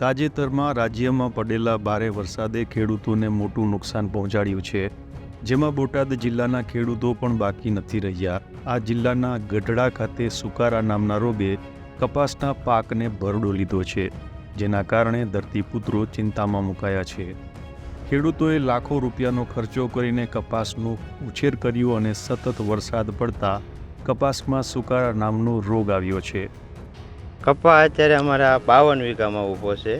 તાજેતરમાં રાજ્યમાં પડેલા ભારે વરસાદે ખેડૂતોને મોટું નુકસાન પહોંચાડ્યું છે, જેમાં બોટાદ જિલ્લાના ખેડૂતો પણ બાકી નથી રહ્યા. આ જિલ્લાના ગઢડા ખાતે સુકારા નામના રોગે કપાસના પાકને ભરડો લીધો છે, જેના કારણે ધરતીપુત્રો ચિંતામાં મુકાયા છે. ખેડૂતોએ લાખો રૂપિયાનો ખર્ચો કરીને કપાસનો ઉછેર કર્યો અને સતત વરસાદ પડતા કપાસમાં સુકારા નામનો રોગ આવ્યો છે. કપા અત્યારે અમારા બાવન વીઘામાં ઊભો છે.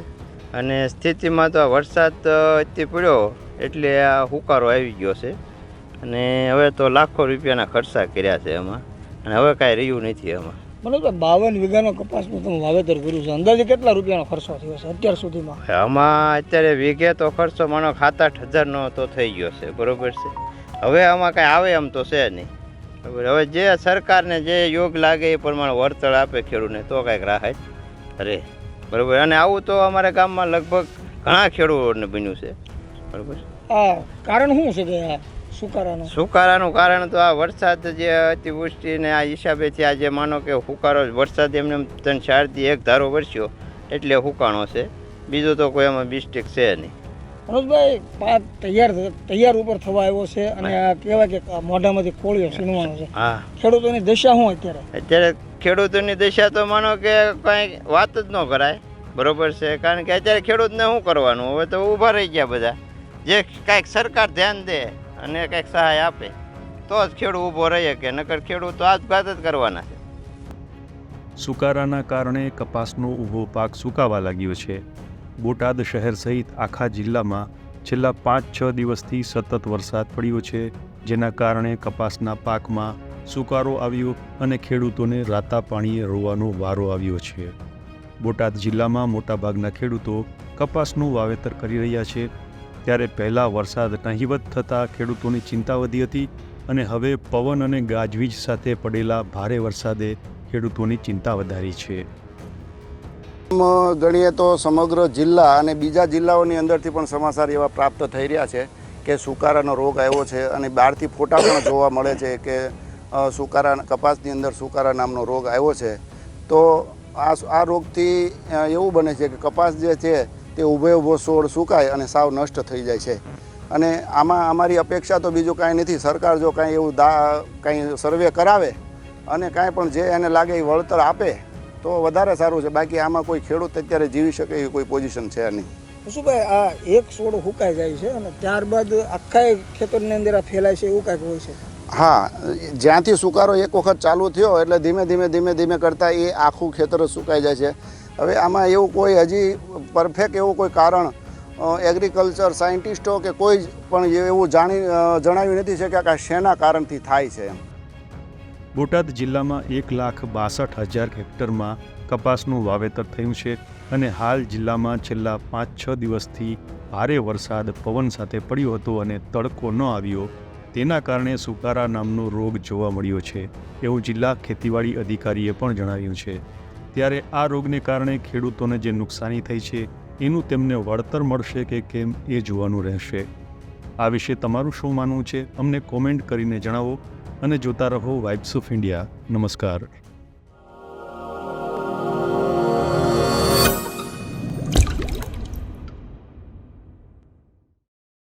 અને સ્થિતિમાં તો આ વરસાદ અતિ પડ્યો એટલે આ હુકારો આવી ગયો છે. અને હવે તો લાખો રૂપિયાના ખર્ચા કર્યા છે એમાં. અને હવે કાંઈ રહ્યું નથી એમાં. મને તો બાવન વીઘાનો કપાસનું તમે વાવેતર કર્યું છે. અંદાજે કેટલા રૂપિયાનો ખર્ચો થયો છે અત્યાર સુધીમાં? આમાં અત્યારે વીઘે તો ખર્ચો માનો સાત આઠ હજારનો તો થઈ ગયો છે. બરોબર છે? હવે આમાં કાંઈ આવે એમ તો છે નહીં. બરાબર. હવે જે સરકારને જે યોગ લાગે એ પ્રમાણે વળતર આપે ખેડૂતને તો કાંઈક રાહત રહે. બરાબર. અને આવું તો અમારા ગામમાં લગભગ ઘણા ખેડૂતોને બન્યું છે. બરાબર? હા કારણ શું છે કે સુકારાનું? સુકારાનું કારણ તો આ વરસાદ જે અતિવૃષ્ટિને આ હિસાબેથી આ જે માનો કે હુકારો વરસાદ એમને એમ ત્રણ ચારથી એક ધારો વરસ્યો એટલે હુકાણો છે. બીજું તો કોઈ એમાં મિસ્ટેક છે નહીં. મનોજભાઈ પાક તૈયાર તૈયાર ઉપર થવા આવ્યો છે અને આ કહેવાય કે મોઢામાંથી કોળીઓ સીનવાનો છે. ખેડૂતોની દશા શું અત્યારે? અત્યારે ખેડૂતોની દશા તો માનો કે કાંઈ વાત જ ન કરાય. બરોબર છે. કારણ કે અત્યારે ખેડૂતને શું કરવાનું? હવે તો ઊભા રહી ગયા બધા. જે કાંઈક સરકાર ધ્યાન દે અને કાંઈક સહાય આપે તો જ ખેડૂત ઊભો રહી શકે. નકર ખેડૂત તો આપઘાત જ કરવાના છે. સુકારાના કારણે કપાસનો ઊભો પાક સુકાવા લાગ્યો છે. બોટાદ શહેર સહિત આખા જિલ્લામાં છેલ્લા પાંચ છ દિવસથી સતત વરસાદ પડ્યો છે, જેના કારણે કપાસના પાકમાં સુકારો આવ્યો અને ખેડૂતોને રાતા પાણીએ રોવાનો વારો આવ્યો છે. બોટાદ જિલ્લામાં મોટાભાગના ખેડૂતો કપાસનું વાવેતર કરી રહ્યા છે. ત્યારે પહેલાં વરસાદ નહીવત થતાં ખેડૂતોની ચિંતા વધી હતી અને હવે પવન અને ગાજવીજ સાથે પડેલા ભારે વરસાદે ખેડૂતોની ચિંતા વધારી છે. ગણીએ તો સમગ્ર જિલ્લા અને બીજા જિલ્લાઓની અંદરથી પણ સમાચાર એવા પ્રાપ્ત થઈ રહ્યા છે કે સુકારાનો રોગ આવ્યો છે અને બહારથી ફોટા પણ જોવા મળે છે કે સુકારા કપાસની અંદર સુકારા નામનો રોગ આવ્યો છે. તો આ આ રોગથી એવું બને છે કે કપાસ જે છે તે ઊભે ઊભો છોડ સુકાય અને સાવ નષ્ટ થઈ જાય છે. અને આમાં અમારી અપેક્ષા તો બીજું કાંઈ નથી. સરકાર જો કાંઈ એવું દા, કાંઈ સર્વે કરાવે અને કાંઈ પણ જે એને લાગે એ વળતર આપે તો વધારે સારું છે. બાકી આમાં કોઈ ખેડૂત અત્યારે જીવી શકે એવી કોઈ પોઝિશન છે નહીં. કુશુભાઈ આ એક છોડ હુકાઈ જાય છે અને ત્યારબાદ આખા ખેતરની અંદર આ ફેલાય છે એવું કાંઈક હોય છે? હા જ્યાંથી સુકારો એક વખત ચાલુ થયો એટલે ધીમે ધીમે ધીમે ધીમે કરતાં એ આખું ખેતર સુકાઈ જાય છે. હવે આમાં એવું કોઈ હજી પરફેક્ટ એવું કોઈ કારણ એગ્રીકલ્ચર સાયન્ટિસ્ટો કે કોઈ પણ એવું જાણી જણાવ્યું નથી છે કે આ શેના કારણથી થાય છે એમ. બોટાદ જિલ્લામાં એક લાખ બાસઠ હજાર હેક્ટરમાં કપાસનું વાવેતર થયું છે અને હાલ જિલ્લામાં છેલ્લા પાંચ છ દિવસથી ભારે વરસાદ પવન સાથે પડ્યો હતો અને તડકો ન આવ્યો. તેના કારણે સુકારા નામનો રોગ જોવા મળ્યો છે, એવું જિલ્લા ખેતીવાડી અધિકારીએ પણ જણાવ્યું છે. ત્યારે આ રોગને કારણે ખેડૂતોને જે નુકસાની થઈ છે, એનું તેમને વળતર મળશે કે કેમ એ જોવાનું રહેશે. આ વિશે તમારું શું માનવું છે, અમને કોમેન્ટ કરીને જણાવો. અને જોતા રહો વાઇબ્સ ઓફ ઇન્ડિયા નમસ્કાર.